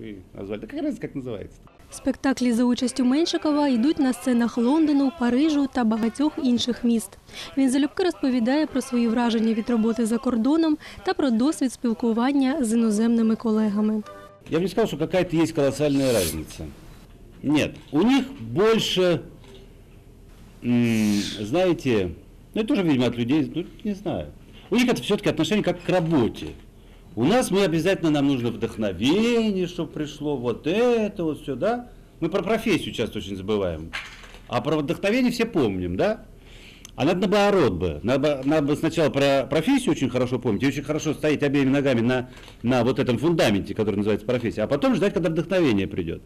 и назвали. Да как раз как называется. Спектаклі за участю Меншикова йдуть на сценах Лондону, Парижу та багатьох інших міст. Він залюбки розповідає про свої враження від роботи за кордоном та про досвід спілкування з іноземними колегами. Я бы не сказал, что какая-то есть колоссальная разница. Нет, у них больше, м, знаете, ну это тоже, видимо, от людей, ну не знаю. У них это все-таки отношение как к работе. У нас мы обязательно, нам нужно вдохновение, чтобы пришло вот это вот все, да? Мы про профессию часто очень забываем. А про вдохновение все помним, да? А надо наоборот бы. Надо, надо бы сначала про профессию очень хорошо помнить, и очень хорошо стоять обеими ногами на, на вот этом фундаменте, который называется профессия, а потом ждать, когда вдохновение придет.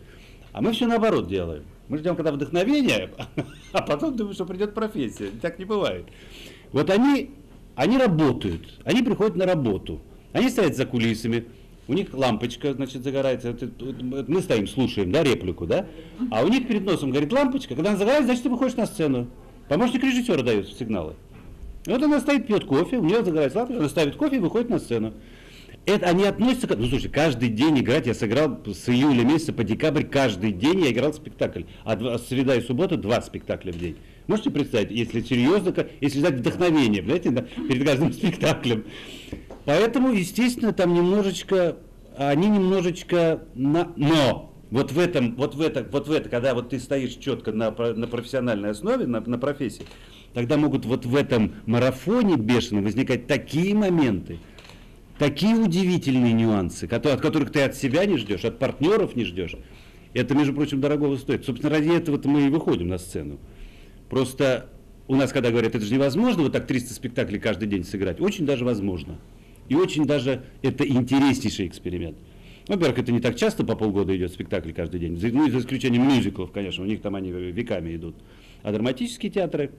А мы все наоборот делаем. Мы ждем, когда вдохновение, а потом думаем, что придет профессия. Так не бывает. Вот они, они работают, они приходят на работу, они стоят за кулисами, у них лампочка, значит, загорается, мы стоим, слушаем, да, реплику, да, а у них перед носом горит лампочка, когда она загорается, значит, ты выходишь на сцену. Помощник режиссера дает сигналы. И вот она стоит, пьет кофе, у нее загорается лампочка, она ставит кофе и выходит на сцену. Это они относятся к... Ну, слушай, каждый день играть, я сыграл с июля месяца по декабрь, каждый день я играл спектакль. А два- среда и суббота два спектакля в день. Можете представить, если серьезно, если ждать вдохновения, знаете, да, перед каждым спектаклем. Поэтому, естественно, там немножечко, они немножечко, на... но вот в этом, вот в это, вот в это, когда вот ты стоишь четко на, на профессиональной основе, на, на профессии, тогда могут вот в этом марафоне бешеном возникать такие моменты, такие удивительные нюансы, от которых ты от себя не ждешь, от партнеров не ждешь. Это, между прочим, дорогого стоит. Собственно, ради этого-то мы и выходим на сцену. Просто у нас, когда говорят, это же невозможно, вот так 300 спектаклей каждый день сыграть, очень даже возможно. И очень даже это интереснейший эксперимент. Во-первых, это не так часто по полгода идет спектакль каждый день, ну, за исключением мюзиклов, конечно, у них там они веками идут. А драматические театры,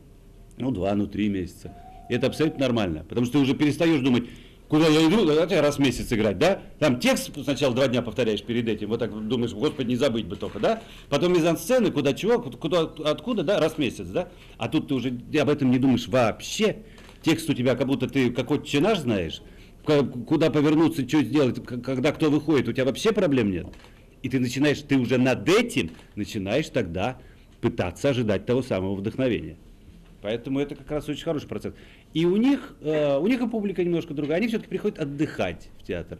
ну, два, ну, три месяца. И это абсолютно нормально, потому что ты уже перестаешь думать, куда я иду, да, я раз в месяц играть, да? Там текст сначала два дня повторяешь перед этим, вот так думаешь, господи, не забыть бы только, да? Потом мизансцены, куда чего, куда, откуда, да, раз в месяц, да? А тут ты уже об этом не думаешь вообще. Текст у тебя, как будто ты какой-то чинаж знаешь, куда повернуться, что сделать, когда кто выходит, у тебя вообще проблем нет. И ты начинаешь, ты уже над этим начинаешь тогда пытаться ожидать того самого вдохновения. Поэтому это как раз очень хороший процесс. И у них, э, у них и публика немножко другая. Они все-таки приходят отдыхать в театр.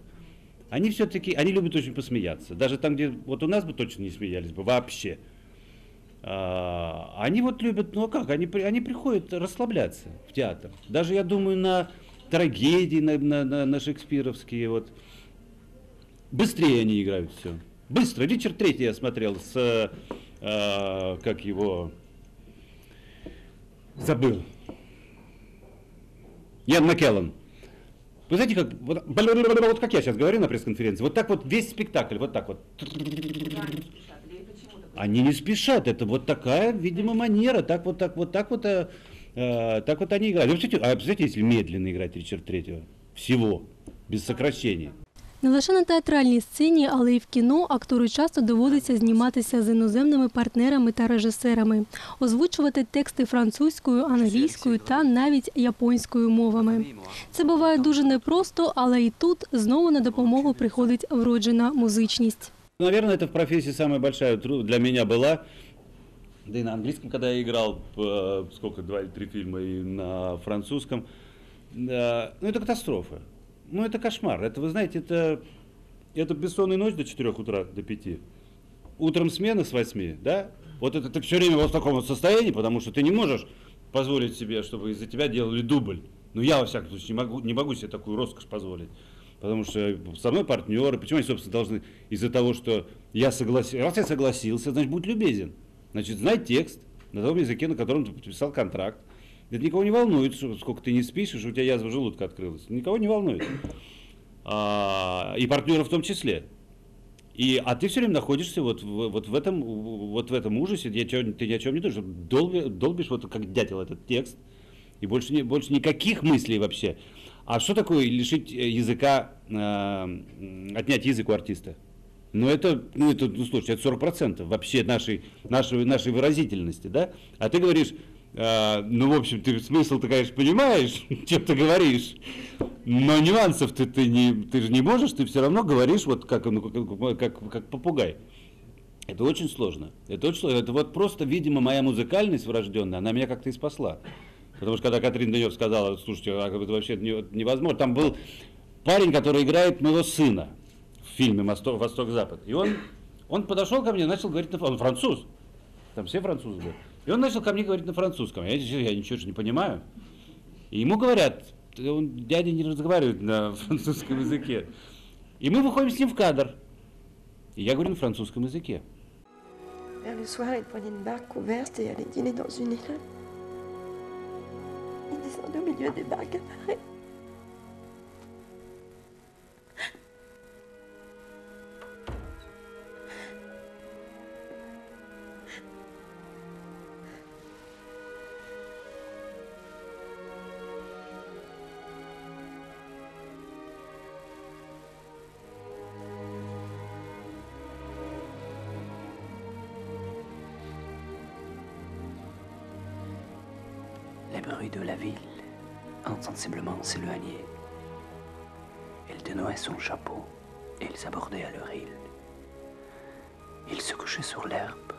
Они все-таки, они любят очень посмеяться. Даже там, где вот у нас бы точно не смеялись бы вообще. А, они вот любят, ну а как, они, они приходят расслабляться в театр. Даже, я думаю, на трагедии, на, на, на- на шекспировские, вот. Быстрее они играют все. Быстро. Ричард Третий я смотрел с, э, э, как его, забыл. Ян Маккеллан. Вы знаете, как, вот, вот как я сейчас говорю на пресс-конференции, вот так вот весь спектакль, вот так вот. Они не спешат, это вот такая, видимо, манера, так вот, так вот, так вот, э, так вот они играют. Вы представляете, а представляете, если медленно играть Ричард Третьего? Всего, без сокращений. Не лише на театральній сцені, але й в кіно актору часто доводиться зніматися з іноземними партнерами та режисерами, озвучувати тексти французькою, англійською та навіть японською мовами. Це буває дуже непросто, але і тут знову на допомогу приходить вроджена музичність. Наверное, это в профессии самая большая тру- для меня была. Да и на английском, когда я играл, э, сколько, два или три фильма, и на французском. Да, ну, это катастрофа. Ну, это кошмар. Это, вы знаете, это, это бессонная ночь до 4 утра, до 5. Утром смена с 8, да? Вот это ты все время вот в таком вот состоянии, потому что ты не можешь позволить себе, чтобы из-за тебя делали дубль. Ну, я, во всяком случае, не могу, не могу себе такую роскошь позволить. Потому что со мной партнеры, почему они, собственно, должны из-за того, что я согласился, раз я согласился, значит, будь любезен. Значит, знай текст на том языке, на котором ты подписал контракт. Это никого не волнует, сколько ты не спишь, что у тебя язва желудка открылась. Никого не волнует. А, и партнеров в том числе. И, а ты все время находишься вот, в- вот, в этом, вот в этом ужасе, я ты ни о чем не думаешь, долби- долбишь вот как дятел этот текст, и больше, не, больше никаких мыслей вообще. А что такое лишить э, языка, э, отнять язык у артиста? Ну это, ну это, ну слушай, это 40% вообще нашей, нашей, нашей выразительности, да? А ты говоришь, э, ну в общем, ты смысл ты, конечно, понимаешь, чем ты говоришь, Но нюансов ты, ты, не, ты же не можешь, ты все равно говоришь вот как, ну, как, как, как попугай. Это очень сложно. Это очень сложно. Это вот просто, видимо, моя музыкальность врожденная, она меня как-то и спасла. Потому что когда Катрин Данев сказала, слушайте, а это вообще невозможно, там был парень, который играет моего сына фильме «Восток-Запад». И он, он подошел ко мне начал говорить на он француз. Там все французы были. И он начал ко мне говорить на французском. Я, я ничего же не понимаю. И ему говорят, он, дядя не разговаривает на французском языке. И мы выходим с ним в кадр. И я говорю на французском языке. Le soir, au milieu des barques à Paris. Les bruits de la ville ont sensiblement s'éloigné. Il dénouait son chapeau et ils abordaient à leur île. Ils se couchaient sur l'herbe,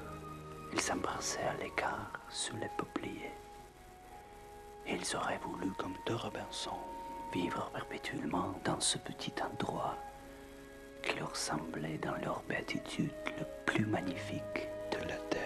ils s'embrassaient à l'écart sous les peupliers. Ils auraient voulu, comme deux Robinson, vivre perpétuellement dans ce petit endroit qui leur semblait dans leur béatitude le plus magnifique de la terre.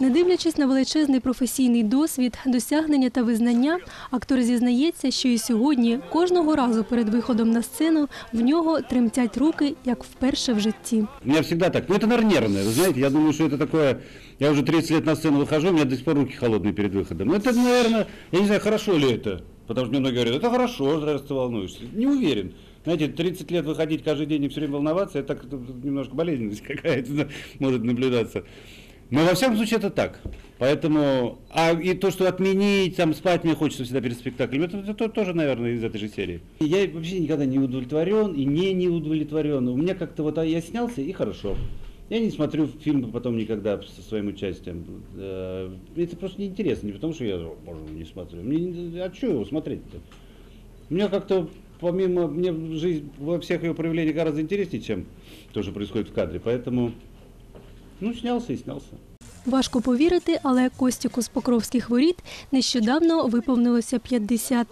Не дивлячись на величезний професійний досвід, досягнення та визнання, актор зізнається, що і сьогодні, кожного разу перед виходом на сцену, в нього тремтять руки, як вперше в житті. У меня всегда так. Ну, это, наверное, нервное. Вы знаете, я думаю, что это такое... Я уже 30 лет на сцену выхожу, у меня до сих пор руки холодные перед выходом. Ну, это, наверное, я не знаю, хорошо ли это. Потому что мне многие говорят, это хорошо, раз ты волнуешься. Не уверен. Знаете, 30 лет выходить каждый день и все время волноваться, это так немножко болезненность какая-то может наблюдаться. Но во всяком случае это так. Поэтому, а и то, что отменить, там спать мне хочется всегда перед спектаклем, это, это тоже, наверное, из этой же серии. Я вообще никогда не удовлетворен и не не удовлетворен. У меня как-то вот а я снялся и хорошо. Я не смотрю фильмы потом никогда со своим участием. Э, Это просто неинтересно, не потому что я, может, не смотрю. Мне, не- а что его смотреть-то? Меня как-то, помимо, мне жизнь во всех ее проявлениях гораздо интереснее, чем то, что происходит в кадре. Поэтому, ну, снялся и снялся. Важко повірити, але Костіку з Покровських воріт нещодавно виповнилося 50.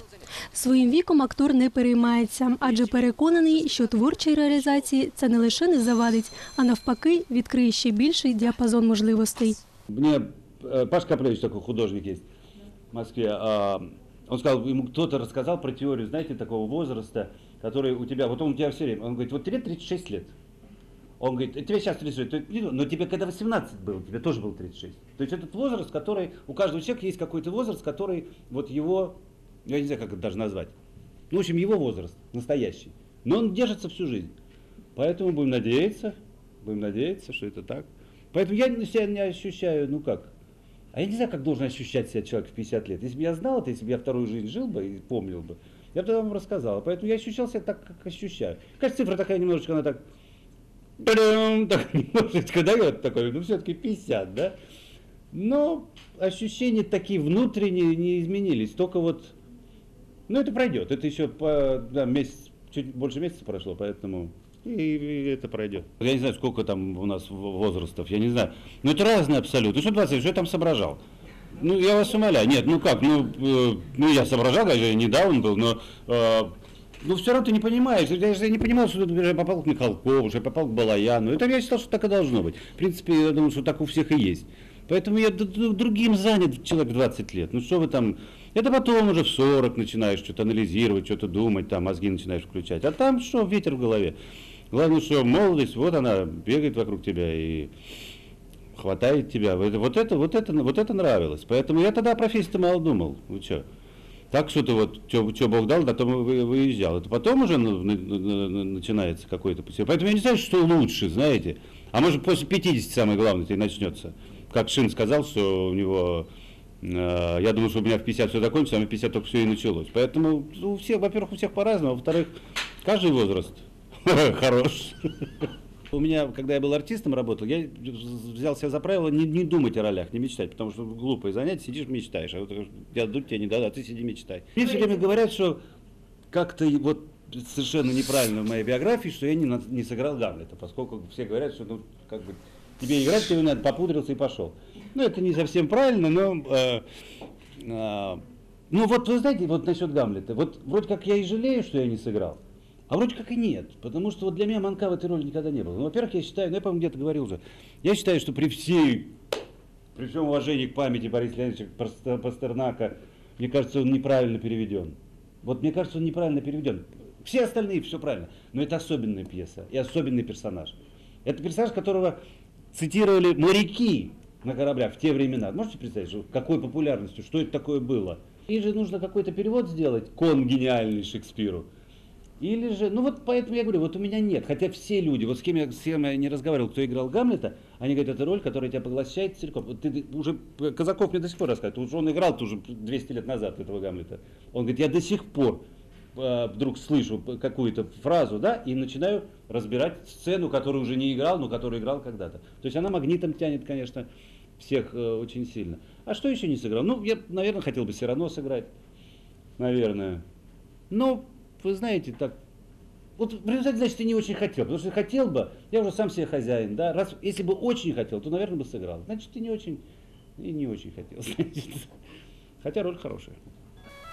Своїм віком актор не переймається, адже переконаний, що творчій реалізації це не лише не завадить, а навпаки відкриє ще більший діапазон можливостей. Мне э, Паш Каплевич такой художник есть в Москве. а, Он сказал, ему кто-то рассказал про теорию, знаете, такого возраста, который у тебя, вот он у тебя все время, он говорит, вот тебе 36 лет. Он говорит, тебе сейчас 36, то есть, но тебе когда 18 было, тебе тоже было 36. То есть этот возраст, который, у каждого человека есть какой-то возраст, который вот его, я не знаю, как это даже назвать. Ну, в общем, его возраст, настоящий. Но он держится всю жизнь. Поэтому будем надеяться, будем надеяться, что это так. Поэтому я себя не ощущаю, ну как, а я не знаю, как должен ощущать себя человек в 50 лет. Если бы я знал это, если бы я вторую жизнь жил бы и помнил бы, я бы тогда вам рассказал. Поэтому я ощущал себя так, как ощущаю. Кажется, цифра такая немножечко, она так, «Та-дам!» так немножечко дает такой, ну все-таки 50, да? Но ощущения такие внутренние не изменились. Только вот, ну это пройдет. Это еще по, да, месяц, чуть больше месяца прошло, поэтому и, это пройдет. Я не знаю, сколько там у нас возрастов, я не знаю. Но это разные абсолютно. Что 20, что я там соображал? Ну, я вас умоляю. Нет, ну как, ну, э, ну я соображал, конечно, я не даун был, но э, ну все равно ты не понимаешь. Я, же не понимал, что я попал к Михалкову, что я попал к Балаяну. Это я считал, что так и должно быть. В принципе, я думал, что так у всех и есть. Поэтому я другим занят человек 20 лет. Ну что вы там... Это потом уже в 40 начинаешь что-то анализировать, что-то думать, там мозги начинаешь включать. А там что, ветер в голове. Главное, что молодость, вот она бегает вокруг тебя и хватает тебя. Вот это, вот это, вот это нравилось. Поэтому я тогда о профессии-то мало думал. Вы что? Так что-то вот, что Бог дал, на том и вы- выезжал. Это потом уже на- на- на- начинается какой-то путь. Поэтому я не знаю, что лучше, знаете. А может после 50 самое главное и начнется. Как Шин сказал, что у него Э, Я думал, что у меня в 50 все закончится, а в 50 только все и началось. Поэтому ну, у всех, во-первых, у всех по-разному, во-вторых, каждый возраст хорош. У меня, когда я был артистом, работал, я взял себе за правило не, не думать о ролях, не мечтать, потому что глупое занятие, сидишь, мечтаешь. А вот дадут тебе не дадут, а ты сиди мечтай. Мне все время говорят, что как-то вот совершенно неправильно в моей биографии, что я не, не сыграл Гамлета, поскольку все говорят, что ну, как бы тебе играть тебе надо, попудрился и пошел. Ну, это не совсем правильно, но... э, э, ну, вот вы знаете, вот насчет Гамлета, вот вроде как я и жалею, что я не сыграл, а вроде как и нет, потому что вот для меня манка в этой роли никогда не было. Ну, во-первых, я считаю, ну, я, по-моему, где-то говорил уже, я считаю, что при всей, при всем уважении к памяти Бориса Леонидовича Пас- Пастернака, мне кажется, он неправильно переведен. Вот мне кажется, он неправильно переведен. Все остальные все правильно, но это особенная пьеса и особенный персонаж. Это персонаж, которого цитировали моряки на кораблях в те времена. Можете представить, что какой популярностью, что это такое было? Или же нужно какой-то перевод сделать, кон гениальный Шекспиру, или же, ну вот поэтому я говорю, вот у меня нет. Хотя все люди, вот с кем я, с кем я не разговаривал, кто играл Гамлета, они говорят, это роль, которая тебя поглощает целиком. Вот ты, ты уже, Казаков мне до сих пор рассказывает, уже он играл уже 200 лет назад этого Гамлета. Он говорит, я до сих пор э, вдруг слышу какую-то фразу, да, и начинаю разбирать сцену, которую уже не играл, но которую играл когда-то. То есть она магнитом тянет, конечно, всех э, очень сильно. А что еще не сыграл? Ну, я, наверное, хотел бы Сирано сыграть, наверное. Но, вы знаете, так, вот в результате, значит, ты не очень хотел. Потому что хотел бы, я уже сам себе хозяин, да. Раз, если бы очень хотел, то, наверное, бы сыграл. Значит, ты не очень і не очень хотел. значит. Хотя роль хорошая.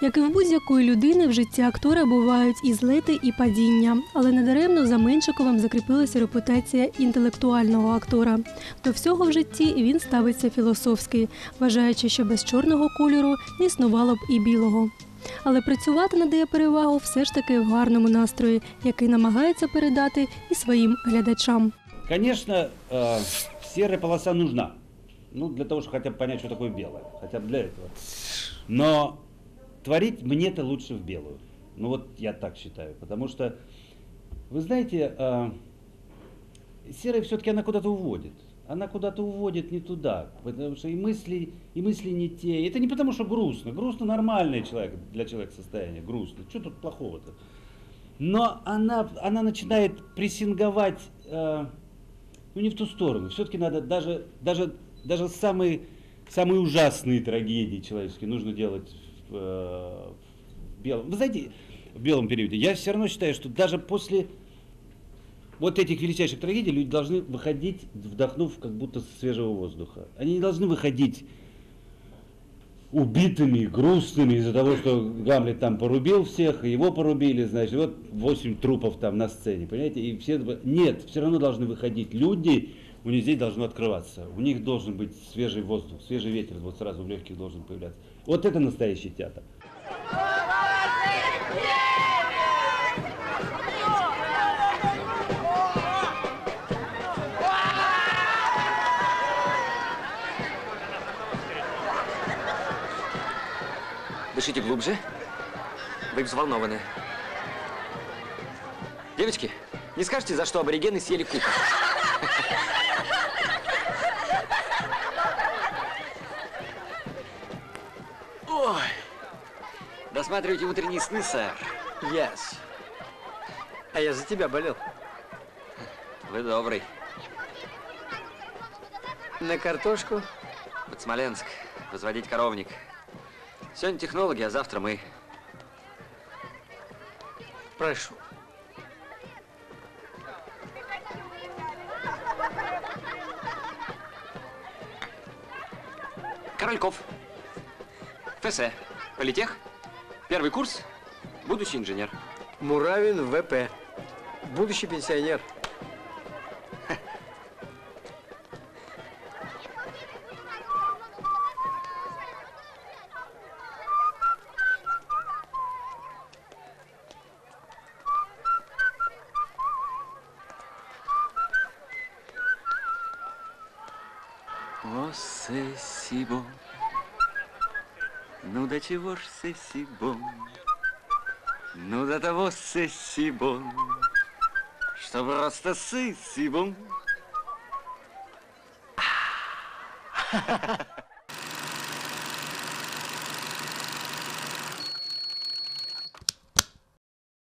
Як і в будь-якої людини, в житті актора бувають і злети, і падіння, але недаремно за Меншиковим закріпилася репутація інтелектуального актора. До всього в житті він ставиться філософськи, вважаючи, що без чорного кольору не існувало б і білого. Але працювати надає перевагу все ж таки в гарному настрої, який намагається передати і своїм глядачам. Конечно, э, серая полоса нужна. Ну, для того, чтобы хотя бы понять, что такое белое. Хотя бы для этого. Но творить мне-то лучше в белую. Ну вот я так считаю. Потому что, вы знаете, э, серая все-таки она куда-то уводит. Она куда-то уводит не туда. Потому что и мысли, и мысли не те. Это не потому, что грустно. Грустно нормальное человек, для человека состояние. Грустно. Что тут плохого-то? Но она, она начинает прессинговать э, ну не в ту сторону. Все-таки надо даже, даже, даже самые, самые ужасные трагедии человеческие нужно делать в, э, в белом. Вы знаете, в белом периоде. Я все равно считаю, что даже после вот этих величайших трагедий люди должны выходить, вдохнув как будто свежего воздуха. Они не должны выходить убитыми, грустными из-за того, что Гамлет там порубил всех, его порубили, значит, вот 8 трупов там на сцене, понимаете? И все, нет, все равно должны выходить люди, у них здесь должно открываться, у них должен быть свежий воздух, свежий ветер, вот сразу в легких должен появляться. Вот это настоящий театр. Дышите глубже. Вы взволнованы. Девочки, не скажете, за что аборигены съели кука? Ой. Досматривайте утренние сны, сэр. Yes. А я за тебя болел. Вы добрый. На картошку? Под Смоленск. Возводить коровник. Сегодня технологи, а завтра мы. Прошу. Корольков. ФС. Политех. Первый курс. Будущий инженер. Муравин ВП. Будущий пенсионер. О, сессибо, ну до чего ж сессибо, ну до того сессибо, что просто сессибо.